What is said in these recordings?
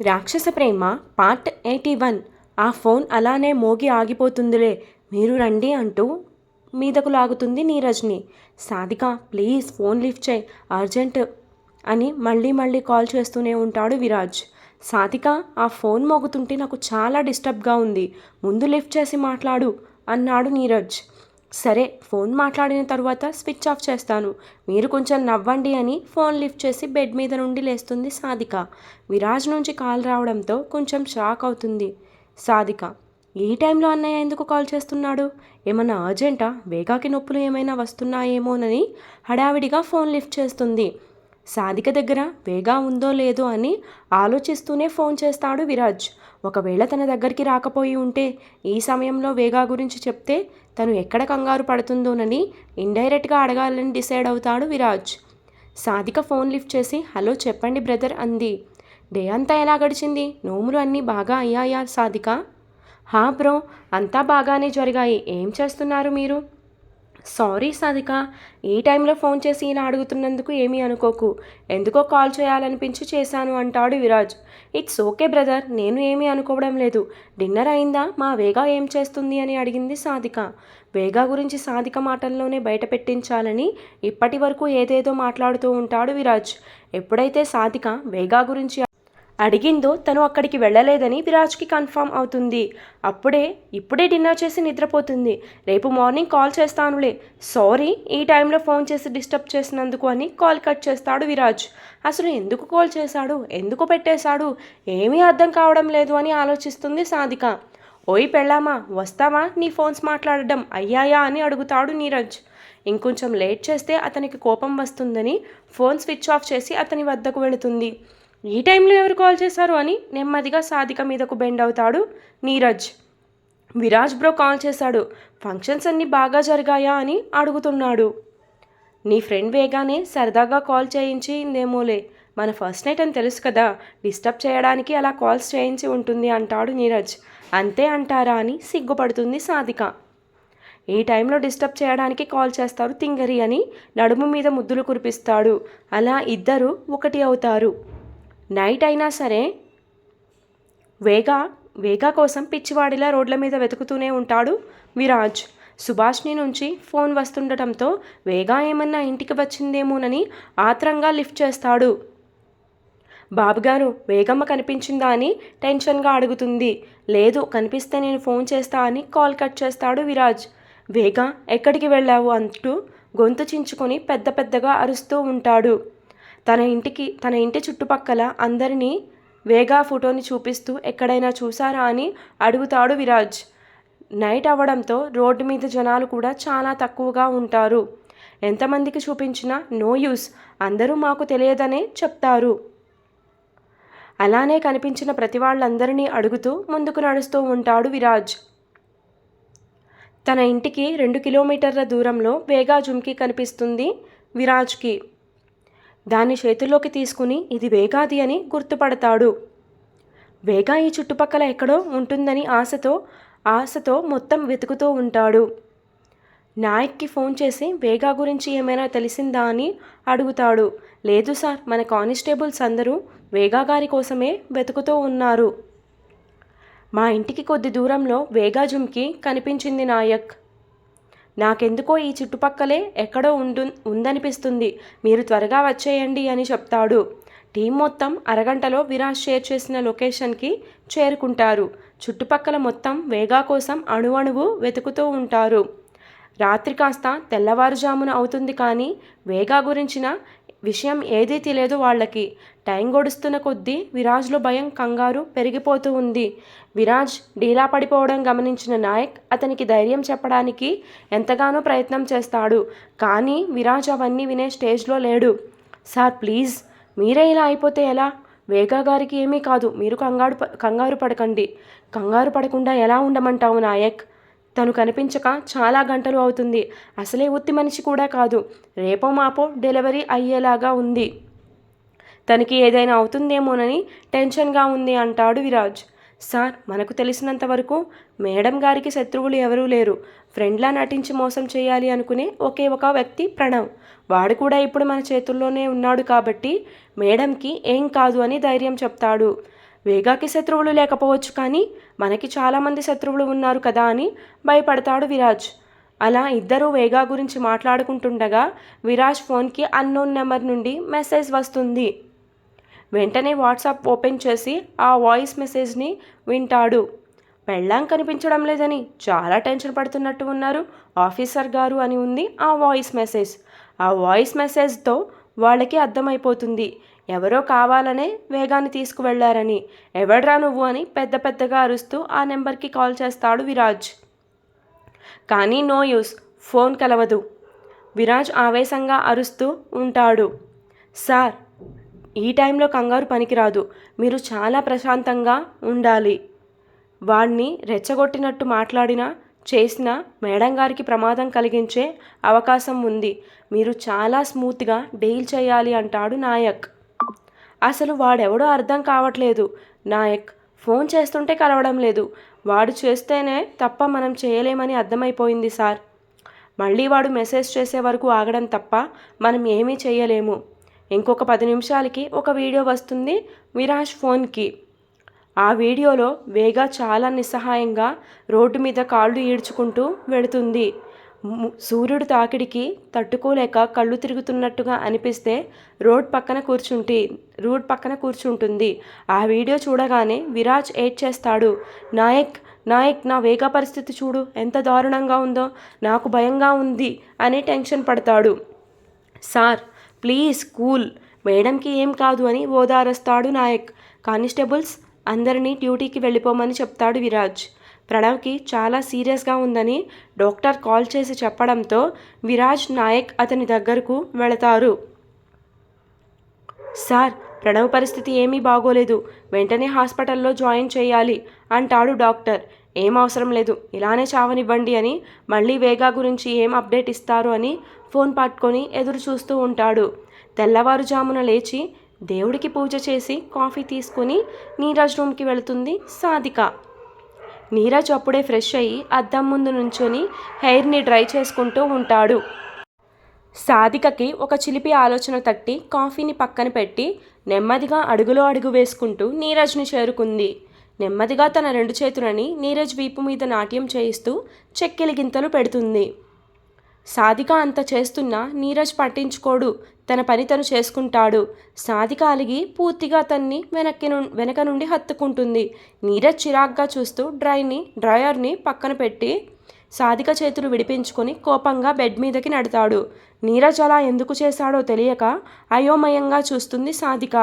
రాక్షస ప్రేమ part eighty one ఆ ఫోన్ అలానే మోగి ఆగిపోతుందిలే. మీరు రండి అంటూ మీదకు లాగుతుంది నీరజ్ని. సాధిక ప్లీజ్ ఫోన్ లిఫ్ట్ చేయి. అర్జెంట్ అని మళ్ళీ మళ్ళీ కాల్ చేస్తూనే ఉంటాడు విరాజ్. సాధిక ఆ ఫోన్ మోగుతుంటే నాకు చాలా డిస్టర్బ్గా ఉంది. ముందు లిఫ్ట్ చేసి మాట్లాడు అన్నాడు నీరజ్. సరే ఫోన్ మాట్లాడిన తర్వాత స్విచ్ ఆఫ్ చేస్తాను. మీరు కొంచెం నవ్వండి అని ఫోన్ లిఫ్ట్ చేసి బెడ్ మీద నుండి లేస్తుంది సాధిక. విరాజ్ నుంచి కాల్ రావడంతో కొంచెం షాక్ అవుతుంది. సాధిక ఈ టైంలో అన్నయ్య ఎందుకు కాల్ చేస్తున్నాడు? ఏమన్నా అర్జెంటా? వేగాకి నొప్పులు ఏమైనా వస్తున్నాయేమోనని హడావిడిగా ఫోన్ లిఫ్ట్ చేస్తుంది. సాధిక దగ్గర వేగా ఉందో లేదో అని ఆలోచిస్తూనే ఫోన్ చేస్తాడు విరాజ్. ఒకవేళ తన దగ్గరికి రాకపోయి ఉంటే ఈ సమయంలో వేగా గురించి చెప్తే తను ఎక్కడ కంగారు పడుతుందోనని ఇండైరెక్ట్గా అడగాలని డిసైడ్ అవుతాడు విరాజ్. సాధిక ఫోన్ లిఫ్ట్ చేసి హలో చెప్పండి బ్రదర్ అంది. డే అంతా ఎలా గడిచింది? నోములు అన్నీ బాగా అయ్యాయా సాధిక? హా బ్రో అంతా బాగానే జరిగాయి. ఏం చేస్తున్నారు మీరు? సారీ సాధిక ఈ టైంలో ఫోన్ చేసి ఇలా అడుగుతున్నందుకు ఏమీ అనుకోకు. ఎందుకో కాల్ చేయాలనిపించి చేశాను అంటాడు విరాజ్. ఇట్స్ ఓకే బ్రదర్ నేను ఏమీ అనుకోవడం లేదు. డిన్నర్ అయిందా? మా వేగా ఏం చేస్తుంది అని అడిగింది సాధిక. వేగా గురించి సాధిక మాటల్లోనే బయట పెట్టించాలని ఇప్పటి వరకు ఏదేదో మాట్లాడుతూ ఉంటాడు విరాజ్. ఎప్పుడైతే సాధిక వేగా గురించి అడిగిందో తను అక్కడికి వెళ్ళలేదని విరాజ్కి కన్ఫర్మ్ అవుతుంది. అప్పుడే ఇప్పుడే డిన్నర్ చేసి నిద్రపోతుంది. రేపు మార్నింగ్ కాల్ చేస్తానులే. సారీ ఈ టైంలో ఫోన్ చేసి డిస్టర్బ్ చేసినందుకు అని కాల్ కట్ చేస్తాడు విరాజ్. అసలు ఎందుకు కాల్ చేశాడు? ఎందుకు పెట్టేశాడు? ఏమీ అర్థం కావడం లేదు అని ఆలోచిస్తుంది సాధిక. ఓయ్ పెళ్ళామా వస్తావా? నీ ఫోన్స్ మాట్లాడడం అయ్యాయా అని అడుగుతాడు నీరజ్. ఇంకొంచెం లేట్ చేస్తే అతనికి కోపం వస్తుందని ఫోన్ స్విచ్ ఆఫ్ చేసి అతని వద్దకు వెళుతుంది. ఈ టైంలో ఎవరు కాల్ చేశారు అని నెమ్మదిగా సాధిక మీదకు బెండ్ అవుతాడు నీరజ్. విరాజ్ బ్రో కాల్ చేశాడు ఫంక్షన్స్ అన్నీ బాగా జరిగాయా? అని అడుగుతున్నాడు. నీ ఫ్రెండ్ వేగానే సరదాగా కాల్ చేయించిందేమోలే. మన ఫస్ట్ నైట్ అని తెలుసు కదా డిస్టర్బ్ చేయడానికి అలా కాల్స్ చేయించి ఉంటుంది అంటాడు నీరజ్. అంతే అంటారా? అని సిగ్గుపడుతుంది సాధిక. ఈ టైంలో డిస్టర్బ్ చేయడానికి కాల్ చేస్తారు తింగరి అని నడుము మీద ముద్దులు కురిపిస్తాడు. అలా ఇద్దరు ఒకటి అవుతారు. నైట్ అయినా సరే వేగా వేగా కోసం పిచ్చివాడిలా రోడ్ల మీద వెతుకుతూనే ఉంటాడు విరాజ్. సుభాష్ని నుంచి ఫోన్ వస్తుండటంతో వేగా ఏమన్నా ఇంటికి వచ్చిందేమోనని ఆత్రంగా లిఫ్ట్ చేస్తాడు. బాబుగారు వేగమ్మ కనిపించిందా అని టెన్షన్గా అడుగుతుంది. లేదు కనిపిస్తే నేను ఫోన్ చేస్తా అని కాల్ కట్ చేస్తాడు విరాజ్. వేగ ఎక్కడికి వెళ్ళావు అంటూ గొంతు చించుకొని పెద్ద పెద్దగా అరుస్తూ ఉంటాడు. తన ఇంటికి తన ఇంటి చుట్టుపక్కల అందరినీ వేగా ఫోటోని చూపిస్తూ ఎక్కడైనా చూసారా అని అడుగుతాడు విరాజ్. నైట్ అవ్వడంతో రోడ్డు మీద జనాలు కూడా చాలా తక్కువగా ఉంటారు. ఎంతమందికి చూపించినా నో యూస్ అందరూ మాకు తెలియదనే చెప్తారు. అలానే కనిపించిన ప్రతి వాళ్ళందరినీ అడుగుతూ ముందుకు నడుస్తూ ఉంటాడు విరాజ్. తన ఇంటికి రెండు కిలోమీటర్ల దూరంలో వేగా జుమ్కి కనిపిస్తుంది విరాజ్కి. దాన్ని చేతుల్లోకి తీసుకుని ఇది వేగాది అని గుర్తుపడతాడు. వేగా ఈ చుట్టుపక్కల ఎక్కడో ఉంటుందని ఆశతో ఆశతో మొత్తం వెతుకుతూ ఉంటాడు. నాయక్కి ఫోన్ చేసి వేగా గురించి ఏమైనా తెలిసిందా అని అడుగుతాడు. లేదు సార్ మన కానిస్టేబుల్స్ అందరూ వేగా గారి కోసమే వెతుకుతూ ఉన్నారు. మా ఇంటికి కొద్ది దూరంలో వేగా జుమ్కి కనిపించింది నాయక్. నాకెందుకో ఈ చుట్టుపక్కలే ఎక్కడో ఉండు ఉందనిపిస్తుంది. మీరు త్వరగా వచ్చేయండి అని చెప్తాడు. టీం మొత్తం అరగంటలో విరాజ్ షేర్ చేసిన లొకేషన్కి చేరుకుంటారు. చుట్టుపక్కల మొత్తం వేగా కోసం అణువణువు వెతుకుతూ ఉంటారు. రాత్రి కాస్త తెల్లవారుజామున అవుతుంది కానీ వేగా గురించిన విషయం ఏదీ తెలియదు వాళ్ళకి. టైం గడుస్తున్న కొద్దీ విరాజ్లో భయం కంగారు పెరిగిపోతూ ఉంది. విరాజ్ డీలా పడిపోవడం గమనించిన నాయక్ అతనికి ధైర్యం చెప్పడానికి ఎంతగానో ప్రయత్నం చేస్తాడు. కానీ విరాజ్ అవన్నీ వినే స్టేజ్లో లేడు. సార్ ప్లీజ్ మీరే ఇలా అయిపోతే ఎలా? వేగా గారికి ఏమీ కాదు. మీరు కంగారు కంగారు పడకండి. కంగారు పడకుండా ఎలా ఉండమంటావు నాయక్? తను కనిపించక చాలా గంటలు అవుతుంది. అసలే ఉత్తి మనిషి కూడా కాదు. రేపో మాపో డెలివరీ అయ్యేలాగా ఉంది. తనకి ఏదైనా అవుతుందేమోనని టెన్షన్గా ఉంది అంటాడు విరాజ్. సార్ మనకు తెలిసినంత వరకు మేడం గారికి శత్రువులు ఎవరూ లేరు. ఫ్రెండ్లా నటించి మోసం చేయాలి అనుకునే ఒకే ఒక వ్యక్తి ప్రణవ్. వాడు కూడా ఇప్పుడు మన చేతుల్లోనే ఉన్నాడు కాబట్టి మేడంకి ఏం కాదు అని ధైర్యం చెప్తాడు. వేగాకి శత్రువులు లేకపోవచ్చు కానీ మనకి చాలామంది శత్రువులు ఉన్నారు కదా అని భయపడతాడు విరాజ్. అలా ఇద్దరూ వేగా గురించి మాట్లాడుకుంటుండగా విరాజ్ ఫోన్కి అన్నోన్ నెంబర్ నుండి మెసేజ్ వస్తుంది. వెంటనే వాట్సాప్ ఓపెన్ చేసి ఆ వాయిస్ మెసేజ్ని వింటాడు. పెళ్ళాం కనిపించడం లేదని చాలా టెన్షన్ పడుతున్నట్టు ఉన్నారు ఆఫీసర్ గారు అని ఉంది ఆ వాయిస్ మెసేజ్. ఆ వాయిస్ మెసేజ్తో వాళ్ళకి అర్థమైపోతుంది. ఎవరో కావాలనే వేగాన్ని తీసుకువెళ్ళారని. ఎవడ్రా నువ్వు అని పెద్ద పెద్దగా అరుస్తూ ఆ నెంబర్కి కాల్ చేస్తాడు విరాజ్. కానీ నో యూస్ ఫోన్ కలవదు. విరాజ్ ఆవేశంగా అరుస్తూ ఉంటాడు. సార్ ఈ టైంలో కంగారు పనికిరాదు. మీరు చాలా ప్రశాంతంగా ఉండాలి. వాడిని రెచ్చగొట్టినట్టు మాట్లాడినా చేసినా మేడం గారికి ప్రమాదం కలిగించే అవకాశం ఉంది. మీరు చాలా స్మూత్గా డీల్ చేయాలి అంటాడు నాయక్. అసలు వాడెవడో అర్థం కావట్లేదు. నాయక్ ఫోన్ చేస్తుంటే కలవడం లేదు. వాడు చేస్తేనే తప్ప మనం చేయలేమని అర్థమైపోయింది సార్. మళ్ళీ వాడు మెసేజ్ చేసే వరకు ఆగడం తప్ప మనం ఏమీ చేయలేము. ఇంకొక పది నిమిషాలకి ఒక వీడియో వస్తుంది విరాజ్ ఫోన్కి. ఆ వీడియోలో వేగా చాలా నిస్సహాయంగా రోడ్డు మీద కాళ్ళు ఈడ్చుకుంటూ వెళుతుంది. సూర్యుడు తాకిడికి తట్టుకోలేక కళ్ళు తిరుగుతున్నట్టుగా అనిపిస్తే రోడ్ పక్కన కూర్చుంటి రోడ్ పక్కన కూర్చుంటుంది. ఆ వీడియో చూడగానే విరాజ్ ఏడ్ చేస్తాడు. నాయక్ నాయక్ నా వేగా పరిస్థితి చూడు. ఎంత దారుణంగా ఉందో. నాకు భయంగా ఉంది అని టెన్షన్ పడతాడు. Sir please cool. మేడంకి ఏం కాదు అని ఓదారస్తాడు నాయక్. కానిస్టేబుల్స్ అందరినీ డ్యూటీకి వెళ్ళిపోమని చెప్తాడు విరాజ్. ప్రణవ్కి చాలా సీరియస్గా ఉందని డాక్టర్ కాల్ చేసి చెప్పడంతో విరాజ్ నాయక్ అతని దగ్గరకు వెళతారు. సార్ ప్రణవ్ పరిస్థితి ఏమీ బాగోలేదు. వెంటనే హాస్పిటల్లో జాయిన్ చేయాలి అంటాడు డాక్టర్. ఏం అవసరం లేదు. ఇలానే చావనివ్వండి అని మళ్ళీ వేగా గురించి ఏం అప్డేట్ ఇస్తారు అని ఫోన్ పట్టుకొని ఎదురు చూస్తూ ఉంటాడు. తెల్లవారుజామున లేచి దేవుడికి పూజ చేసి కాఫీ తీసుకొని నీరజ్ రూమ్కి వెళుతుంది సాధిక. నీరజ్ అప్పుడే ఫ్రెష్ అయ్యి అద్దం ముందు నుంచొని హెయిర్ని డ్రై చేసుకుంటూ ఉంటాడు. సాధికకి ఒక చిలిపి ఆలోచన తట్టి కాఫీని పక్కన పెట్టి నెమ్మదిగా అడుగులో అడుగు వేసుకుంటూ నీరజ్ని చేరుకుంది. నెమ్మదిగా తన రెండు చేతులని నీరజ్ వీపు మీద నాట్యం చేయిస్తూ చెక్కిలి గింతలు పెడుతుంది. సాధిక అంత చేస్తున్నా నీరజ్ పట్టించుకోడు. తన పని తను చేసుకుంటాడు. సాధిక అలిగి పూర్తిగా తన్ని వెనక్కి ను వెనక నుండి హత్తుకుంటుంది. నీరజ్ చిరాగ్గా చూస్తూ డ్రైని డ్రయర్ని పక్కన పెట్టి సాధిక చేతులు విడిపించుకొని కోపంగా బెడ్ మీదకి నడతాడు. నీరజ్ అలా ఎందుకు చేశాడో తెలియక అయోమయంగా చూస్తుంది సాధిక.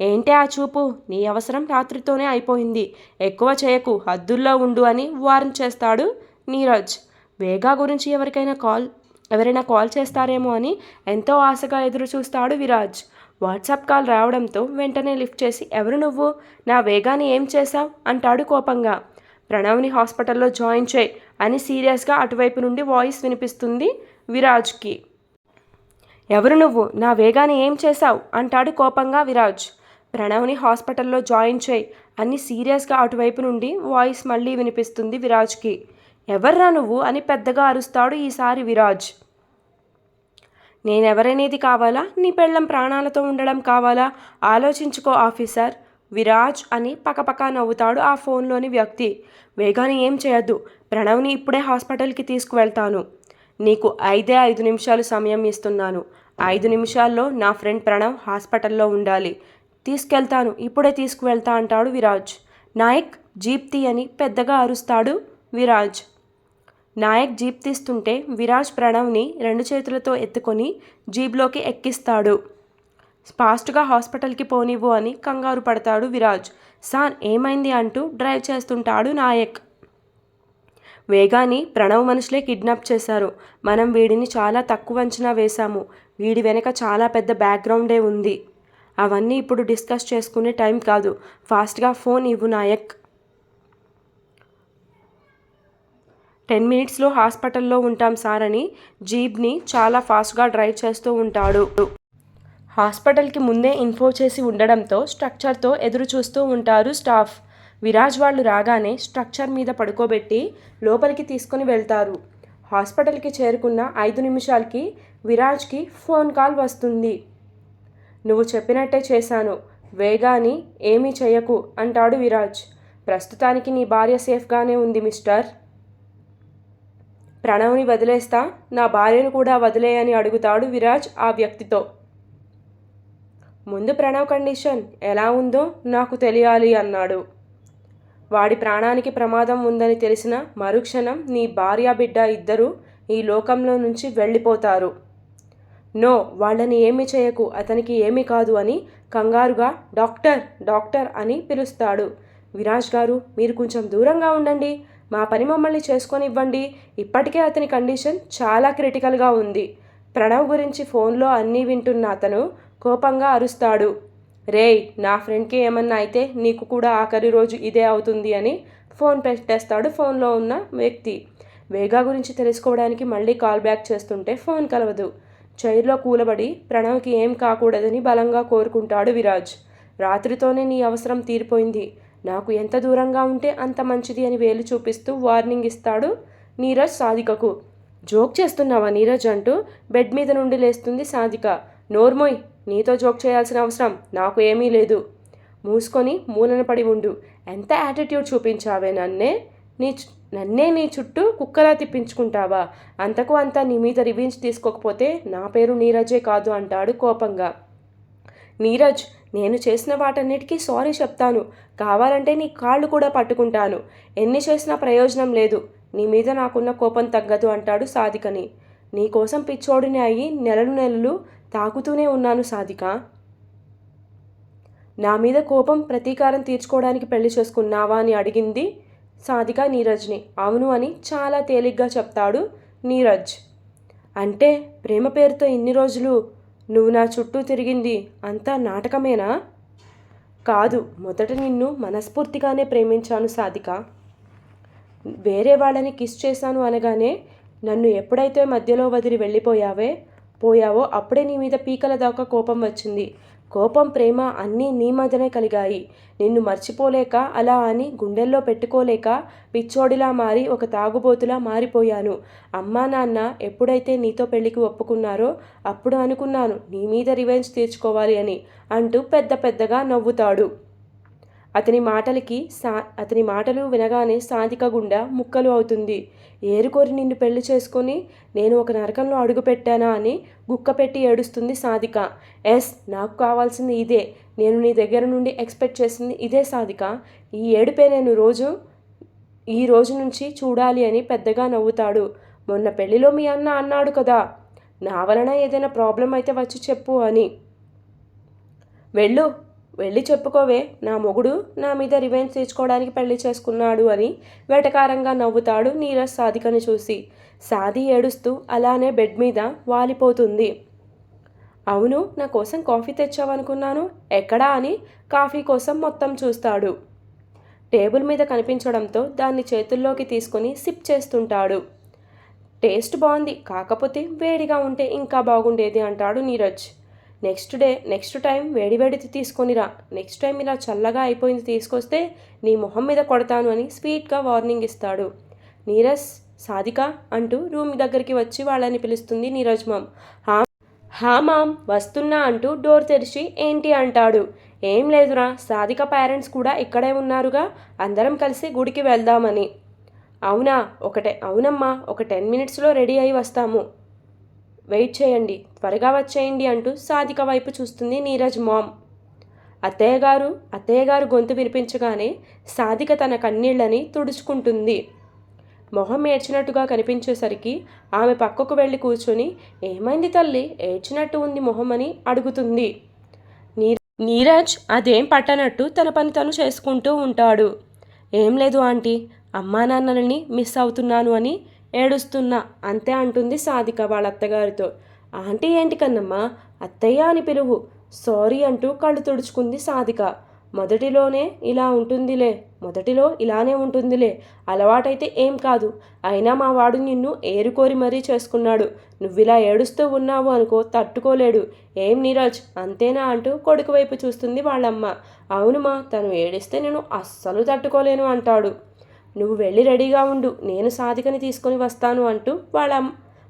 ఏంటే ఆ చూపు? నీ అవసరం రాత్రితోనే అయిపోయింది. ఎక్కువ చేయకు హద్దుల్లో ఉండు అని వార్న్ చేస్తాడు నీరజ్. వేగా గురించి ఎవరికైనా కాల్ ఎవరైనా కాల్ చేస్తారేమో అని ఎంతో ఆశగా ఎదురు చూస్తాడు విరాజ్. వాట్సాప్ కాల్ రావడంతో వెంటనే లిఫ్ట్ చేసి ఎవరు నువ్వు? నా వేగాన్ని ఏం చేశావు? అంటాడు కోపంగా. ప్రణవ్ని హాస్పిటల్లో జాయిన్ చేయి అని సీరియస్గా అటువైపు నుండి వాయిస్ వినిపిస్తుంది విరాజ్కి. ఎవరు నువ్వు? నా వేగాన్ని ఏం చేశావు? అంటాడు కోపంగా విరాజ్. ప్రణవ్ని హాస్పిటల్లో జాయిన్ చేయి అని సీరియస్గా అటువైపు నుండి వాయిస్ మళ్ళీ వినిపిస్తుంది విరాజ్కి. ఎవర్రా నువ్వు? అని పెద్దగా అరుస్తాడు ఈసారి విరాజ్. నేనెవరనేది కావాలా? నీ పెళ్ళం ప్రాణాలతో ఉండడం కావాలా? ఆలోచించుకో ఆఫీసర్. విరాజ్ అని పకపక నవ్వుతాడు ఆ ఫోన్లోని వ్యక్తి. వేగాన్ని ఏం చేయొద్దు. ప్రణవ్ని ఇప్పుడే హాస్పిటల్కి తీసుకువెళ్తాను. నీకు ఐదే ఐదు నిమిషాలు సమయం ఇస్తున్నాను. ఐదు నిమిషాల్లో నా ఫ్రెండ్ ప్రణవ్ హాస్పిటల్లో ఉండాలి. తీసుకెళ్తాను. ఇప్పుడే తీసుకువెళ్తా అంటాడు విరాజ్. నాయక్ జీప్తి అని పెద్దగా అరుస్తాడు విరాజ్. నాయక్ జీప్ తీస్తుంటే విరాజ్ ప్రణవ్ని రెండు చేతులతో ఎత్తుకొని జీప్లోకి ఎక్కిస్తాడు. ఫాస్ట్గా హాస్పిటల్కి పోనివ్వు అని కంగారు పడతాడు విరాజ్. సార్ ఏమైంది అంటూ డ్రైవ్ చేస్తుంటాడు నాయక్. వేగాని ప్రణవ్ మనుషులే కిడ్నాప్ చేశారు. మనం వీడిని చాలా తక్కువ అంచనా వేశాము. వీడి వెనక చాలా పెద్ద బ్యాక్గ్రౌండే ఉంది. అవన్నీ ఇప్పుడు డిస్కస్ చేసుకునే టైం కాదు. ఫాస్ట్గా ఫోన్ ఇవ్వు నాయక్. టెన్ మినిట్స్లో హాస్పిటల్లో ఉంటాం సార్ అని జీప్ని చాలా ఫాస్ట్గా డ్రైవ్ చేస్తూ ఉంటాడు. హాస్పిటల్కి ముందే ఇన్ఫో చేసి ఉండడంతో స్ట్రక్చర్తో ఎదురు చూస్తూ ఉంటారు స్టాఫ్. విరాజ్ వాళ్ళు రాగానే స్ట్రక్చర్ మీద పడుకోబెట్టి లోపలికి తీసుకుని వెళ్తారు. హాస్పిటల్కి చేరుకున్న ఐదు నిమిషాలకి విరాజ్కి ఫోన్ కాల్ వస్తుంది. నువ్వు చెప్పినట్టే చేశాను. వేగాని ఏమీ చెయ్యకు అంటాడు విరాజ్. ప్రస్తుతానికి నీ భార్య సేఫ్గానే ఉంది మిస్టర్. ప్రణవ్ని వదిలేస్తా నా భార్యను కూడా వదిలేయని అడుగుతాడు విరాజ్ ఆ వ్యక్తితో. ముందు ప్రణవ్ కండిషన్ ఎలా ఉందో నాకు తెలియాలి అన్నాడు. వాడి ప్రాణానికి ప్రమాదం ఉందని తెలిసిన మరుక్షణం నీ భార్య బిడ్డ ఇద్దరూ ఈ లోకంలో నుంచి వెళ్ళిపోతారు. నో వాళ్ళని ఏమి చేయకు అతనికి ఏమీ కాదు అని కంగారుగా డాక్టర్ డాక్టర్ అని పిలుస్తాడు. విరాజ్ గారు మీరు కొంచెం దూరంగా ఉండండి. మా పని మమ్మల్ని చేసుకొని ఇవ్వండి ఇప్పటికే అతని కండిషన్ చాలా క్రిటికల్గా ఉంది. ప్రణవ్ గురించి ఫోన్లో అన్నీ వింటున్న అతను కోపంగా అరుస్తాడు. రేయ్ నా ఫ్రెండ్కి ఏమన్నా అయితే నీకు కూడా ఆఖరి రోజు ఇదే అవుతుంది అని ఫోన్ పెట్టేస్తాడు ఫోన్లో ఉన్న వ్యక్తి. వేగా గురించి తెలుసుకోవడానికి మళ్ళీ కాల్ బ్యాక్ చేస్తుంటే ఫోన్ కలవదు. చైర్లో కూలబడి ప్రణవ్కి ఏం కాకూడదని బలంగా కోరుకుంటాడు విరాజ్. రాత్రితోనే నీ అవసరం తీరిపోయింది. నాకు ఎంత దూరంగా ఉంటే అంత మంచిది అని వేలు చూపిస్తూ వార్నింగ్ ఇస్తాడు నీరజ్ సాధికకు. జోక్ చేస్తున్నావా నీరజ్ అంటూ బెడ్ మీద నుండి లేస్తుంది సాధిక. నోర్మోయ్ నీతో జోక్ చేయాల్సిన అవసరం నాకు ఏమీ లేదు. మూసుకొని మూలన పడి ఉండు. ఎంత యాటిట్యూడ్ చూపించావే నన్నే? నీ నన్నే నీ చుట్టూ కుక్కలా తిప్పించుకుంటావా? అంతకు అంతా నీ మీద రివెంజ్ తీసుకోకపోతే నా పేరు నీరజే కాదు అంటాడు కోపంగా. నీరజ్ నేను చేసిన వాటన్నిటికీ సారీ చెప్తాను. కావాలంటే నీ కాళ్ళు కూడా పట్టుకుంటాను. ఎన్ని చేసినా ప్రయోజనం లేదు. నీ మీద నాకున్న కోపం తగ్గదు అంటాడు సాధికని. నీ కోసం పిచ్చోడిని అయ్యి నెలలు నెలలు తాకుతూనే ఉన్నాను సాధిక. నా మీద కోపం ప్రతీకారం తీర్చుకోవడానికి పెళ్ళి చేసుకున్నావా అని అడిగింది సాధిక నీరజ్ని. అవును అని చాలా తేలిగ్గా చెప్తాడు నీరజ్. అంటే ప్రేమ పేరుతో ఇన్ని రోజులు నువ్వు నా చుట్టూ తిరిగింది అంతా నాటకమేనా? కాదు మొదట నిన్ను మనస్ఫూర్తిగానే ప్రేమించాను సాధిక. వేరే వాళ్ళని కిస్ చేశాను అనగానే నన్ను ఎప్పుడైతే మధ్యలో వదిలి వెళ్ళిపోయావే పోయావో అప్పుడే నీ మీద పీకల దాకా కోపం వచ్చింది. కోపం ప్రేమ అన్నీ నీ మధ్యనే కలిగాయి. నిన్ను మర్చిపోలేక అలా అని గుండెల్లో పెట్టుకోలేక పిచ్చోడిలా మారి ఒక తాగుబోతులా మారిపోయాను. అమ్మా నాన్న ఎప్పుడైతే నీతో పెళ్ళికి ఒప్పుకున్నారో అప్పుడు అనుకున్నాను నీ మీద రివెంజ్ తీర్చుకోవాలి అని అంటూ పెద్ద పెద్దగా నవ్వుతాడు. అతని మాటలకి సా అతని మాటలు వినగానే సాధిక గుండా ముక్కలు అవుతుంది. ఏరుకోరి నిన్ను పెళ్ళి చేసుకొని నేను ఒక నరకంలో అడుగు పెట్టానా అని గుక్క పెట్టి ఏడుస్తుంది సాధిక. ఎస్ నాకు కావాల్సింది ఇదే. నేను నీ దగ్గర నుండి ఎక్స్పెక్ట్ చేసింది ఇదే సాధిక. ఈ ఏడుపే నేను రోజు ఈ రోజు నుంచి చూడాలి అని పెద్దగా నవ్వుతాడు. మొన్న పెళ్ళిలో మీ అన్న అన్నాడు కదా నా వలన ఏదైనా ప్రాబ్లం అయితే వచ్చి చెప్పు అని. వెళ్ళు వెళ్ళి చెప్పుకోవే నా మొగుడు నా మీద రివెంజ్ తీర్చుకోవడానికి పెళ్ళి చేసుకున్నాడు అని వెటకారంగా నవ్వుతాడు నీరజ్ సాధికని చూసి. సాది ఏడుస్తూ అలానే బెడ్ మీద వాలిపోతుంది. అవును నా కోసం కాఫీ తెచ్చావనుకున్నాను ఎక్కడా అని కాఫీ కోసం మొత్తం చూస్తాడు. టేబుల్ మీద కనిపించడంతో దాన్ని చేతుల్లోకి తీసుకొని సిప్ చేస్తుంటాడు. టేస్ట్ బాగుంది కాకపోతే వేడిగా ఉంటే ఇంకా బాగుండేది అంటాడు Neeraj. Next day next time వేడివేడిది తీసుకొనిరా నెక్స్ట్ టైం ఇలా చల్లగా అయిపోయింది తీసుకొస్తే నీ మొహం మీద కొడతాను అని స్వీట్గా వార్నింగ్ ఇస్తాడు. నీరజ్ సాధిక అంటూ రూమ్ దగ్గరికి వచ్చి వాళ్ళని పిలుస్తుంది నీరజ్ మామ్. హా హా మామ్ వస్తున్నా అంటూ డోర్ తెరిచి ఏంటి అంటాడు. ఏం లేదురా సాధిక పేరెంట్స్ కూడా ఇక్కడే ఉన్నారుగా అందరం కలిసి గుడికి వెళ్దామని. అవునా ఒకటే అవునమ్మా ఒక టెన్ మినిట్స్లో రెడీ అయి వస్తాము. వెయిట్ చేయండి త్వరగా వచ్చేయండి అంటూ సాధిక వైపు చూస్తుంది నీరజ్ మామ్. అత్తయ్య గారు అత్తయ్య గారు గొంతు వినిపించగానే సాధిక తన కన్నీళ్ళని తుడుచుకుంటుంది. మొహం ఏడ్చినట్టుగా కనిపించేసరికి ఆమె పక్కకు వెళ్ళి కూర్చొని ఏమైంది తల్లి? ఏడ్చినట్టు ఉంది మొహం అని అడుగుతుంది. నీ నీరజ్ అదేం పట్టనట్టు తన పని తను చేసుకుంటూ ఉంటాడు. ఏం లేదు ఆంటీ అమ్మా నాన్నలని మిస్ అవుతున్నాను అని ఏడుస్తున్నా. అంతే అంటుంది సాధిక వాళ్ళ అత్తగారితో ఆంటీ ఏంటి కన్నమ్మా? అత్తయ్య అని పిలువు. సారీ అంటూ కళ్ళు తుడుచుకుంది సాధిక. మొదటిలోనే ఇలా ఉంటుందిలే. మొదటిలో ఇలానే ఉంటుందిలే. అలవాటైతే ఏం కాదు. అయినా మా వాడు నిన్ను ఏరుకోరి మరీ చేసుకున్నాడు. నువ్విలా ఏడుస్తూ ఉన్నావు అనుకో తట్టుకోలేడు. ఏం నీరజ్? అంతేనా అంటూ కొడుకు వైపు చూస్తుంది వాళ్ళమ్మ. అవునుమా తను ఏడిస్తే నేను అస్సలు తట్టుకోలేను అంటాడు. నువ్వు వెళ్ళి రెడీగా ఉండు నేను సాధికని తీసుకొని వస్తాను అంటూ వాళ్ళ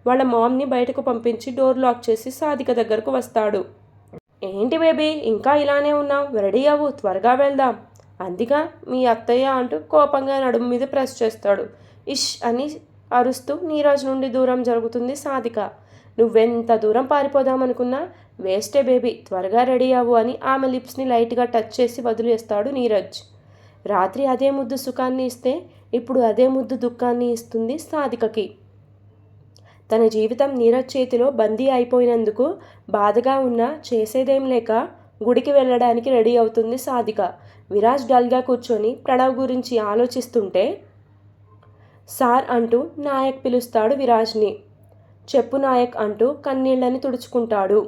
వాళ్ళ మామ్ని బయటకు పంపించి డోర్ లాక్ చేసి సాధిక దగ్గరకు వస్తాడు. ఏంటి బేబీ ఇంకా ఇలానే ఉన్నావు? రెడీ అవ్వు త్వరగా వెళ్దాం. అందుగా మీ అత్తయ్య అంటూ కోపంగా నడుము మీద ప్రెస్ చేస్తాడు. ఇష్ అని అరుస్తూ నీరజ్ నుండి దూరం జరుగుతుంది సాధిక. నువ్వెంత దూరం పారిపోదామనుకున్నా వేస్టే బేబీ త్వరగా రెడీ అవ్వు అని ఆమె లిప్స్ని లైట్గా టచ్ చేసి వదిలేస్తాడు నీరజ్. రాత్రి అదే ముద్దు సుఖాన్ని ఇస్తే ఇప్పుడు అదే ముద్దు దుఃఖాన్ని ఇస్తుంది సాధికకి. తన జీవితం నీరజ్ చేతిలో బందీ అయిపోయినందుకు బాధగా ఉన్నా చేసేదేం లేక గుడికి వెళ్ళడానికి రెడీ అవుతుంది సాధిక. విరాజ్ డల్గా కూర్చొని ప్రణవ్ గురించి ఆలోచిస్తుంటే సార్ అంటూ నాయక్ పిలుస్తాడు విరాజ్ని. చెప్పు నాయక్ అంటూ కన్నీళ్ళని తుడుచుకుంటాడు.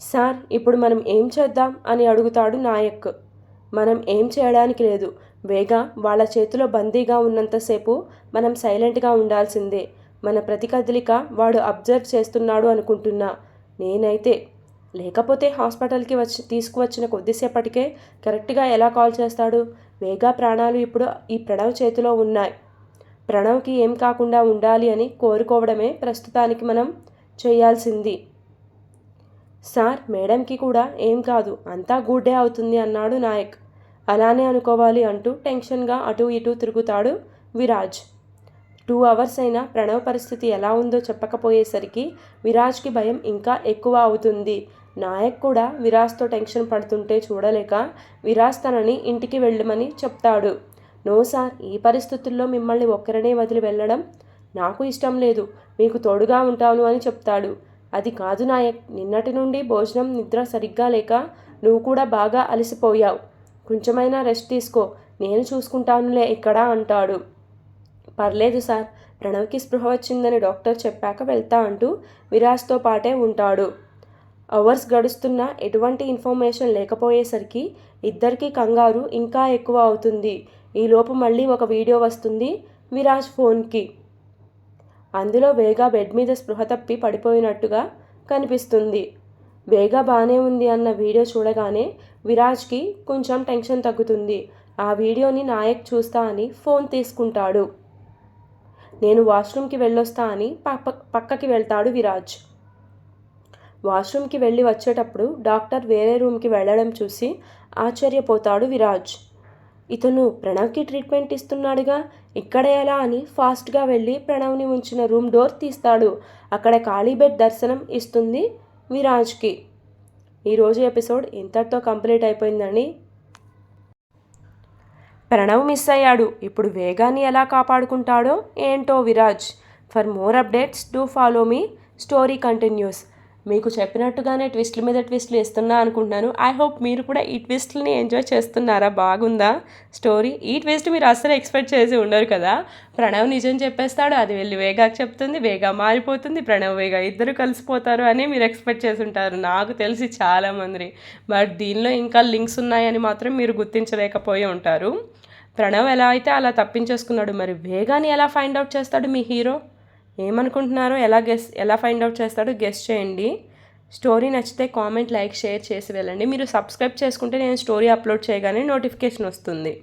సార్ ఇప్పుడు మనం ఏం చేద్దాం అని అడుగుతాడు నాయక్. మనం ఏం చేయడానికి లేదు. వేగా వాళ్ళ చేతిలో బందీగా ఉన్నంతసేపు మనం సైలెంట్గా ఉండాల్సిందే. మన ప్రతి కదలిక వాడు అబ్జర్వ్ చేస్తున్నాడు అనుకుంటున్నా. నేనైతే లేకపోతే హాస్పిటల్కి వచ్చి తీసుకువచ్చిన కొద్దిసేపటికే కరెక్ట్గా ఎలా కాల్ చేస్తాడు? వేగా ప్రాణాలు ఇప్పుడు ఈ ప్రణవ్ చేతిలో ఉన్నాయి. ప్రణవ్కి ఏం కాకుండా ఉండాలి అని కోరుకోవడమే ప్రస్తుతానికి మనం చేయాల్సింది. సార్ మేడంకి కూడా ఏం కాదు అంతా గుడ్డే అవుతుంది అన్నాడు నాయక్. అలానే అనుకోవాలి అంటూ టెన్షన్గా అటు ఇటు తిరుగుతాడు విరాజ్. టూ అవర్స్ అయినా ప్రణవ్ పరిస్థితి ఎలా ఉందో చెప్పకపోయేసరికి విరాజ్కి భయం ఇంకా ఎక్కువ అవుతుంది. నాయక్ కూడా విరాజ్తో టెన్షన్ పడుతుంటే చూడలేక విరాజ్ తనని ఇంటికి వెళ్ళమని చెప్తాడు. నో సార్ ఈ పరిస్థితుల్లో మిమ్మల్ని ఒక్కరనే వదిలి వెళ్ళడం నాకు ఇష్టం లేదు. మీకు తోడుగా ఉంటాను అని చెప్తాడు. అది కాదు నాయక్ నిన్నటి నుండి భోజనం నిద్ర సరిగ్గా లేక నువ్వు కూడా బాగా అలసిపోయావు. కొంచెమైనా రెస్ట్ తీసుకో నేను చూసుకుంటానులే ఇక్కడ అంటాడు. పర్లేదు సార్ ప్రణవ్కి స్పృహ వచ్చిందని డాక్టర్ చెప్పాక వెళ్తా అంటూ విరాజ్తో పాటే ఉంటాడు. అవర్స్ గడుస్తున్న ఎటువంటి ఇన్ఫర్మేషన్ లేకపోయేసరికి ఇద్దరికీ కంగారు ఇంకా ఎక్కువ అవుతుంది. ఈలోపు మళ్ళీ ఒక వీడియో వస్తుంది విరాజ్ ఫోన్కి. అందులో వేగా బెడ్ మీద స్పృహ తప్పి పడిపోయినట్టుగా కనిపిస్తుంది. వేగా బాగానే ఉంది అన్న వీడియో చూడగానే విరాజ్కి కొంచెం టెన్షన్ తగ్గుతుంది. ఆ వీడియోని నాయక్ చూస్తా అని ఫోన్ తీసుకుంటాడు. నేను వాష్రూమ్కి వెళ్ళొస్తా అని పక్క పక్కకి వెళ్తాడు విరాజ్. వాష్రూమ్కి వెళ్ళి వచ్చేటప్పుడు డాక్టర్ వేరే రూమ్కి వెళ్ళడం చూసి ఆశ్చర్యపోతాడు విరాజ్. ఇతను ప్రణవ్కి ట్రీట్మెంట్ ఇస్తున్నాడుగా ఇక్కడ ఎలా అని ఫాస్ట్గా వెళ్ళి ప్రణవ్ని ఉంచిన రూమ్ డోర్ తీస్తాడు. అక్కడ ఖాళీ బెడ్ దర్శనం ఇస్తుంది విరాజ్కి. ఈరోజు ఎపిసోడ్ ఇంతటితో కంప్లీట్ అయిపోయిందని ప్రణవ్ మిస్ అయ్యాడు. ఇప్పుడు వేగాన్ని ఎలా కాపాడుకుంటాడో ఏంటో Viraj. For more updates do follow me. Story continues. మీకు చెప్పినట్టుగానే ట్విస్ట్ల మీద ట్విస్ట్లు ఇస్తున్నా అనుకుంటున్నాను. ఐ హోప్ మీరు కూడా ఈ ట్విస్ట్ని ఎంజాయ్ చేస్తున్నారా? బాగుందా? స్టోరీ ఈ ట్విస్ట్ మీరు అస్సలు ఎక్స్పెక్ట్ చేసి ఉండరు కదా? ప్రణవ్ నిజం చెప్పేస్తాడు అది వెళ్ళి వేగాకి చెప్తుంది వేగా మారిపోతుంది ప్రణవ్ వేగా ఇద్దరు కలిసిపోతారు అని మీరు ఎక్స్పెక్ట్ చేసి ఉంటారు. నాకు తెలిసి చాలామంది. బట్ దీనిలో ఇంకా లింక్స్ ఉన్నాయని మాత్రం మీరు గుర్తించలేకపోయి ఉంటారు. ప్రణవ్ ఎలా అయితే అలా తప్పించేసుకున్నాడు మరి వేగాని ఎలా ఫైండ్ అవుట్ చేస్తాడు మీ హీరో ఏమనుకుంటున్నారో ఎలా గెస్ ఎలా ఫైండ్ అవుట్ చేస్తాడో గెస్ చేయండి. స్టోరీ నచ్చితే కామెంట్ లైక్ షేర్ చేసి వెళ్ళండి. మీరు సబ్స్క్రైబ్ చేసుకుంటే నేను స్టోరీ అప్లోడ్ చేయగానే నోటిఫికేషన్ వస్తుంది.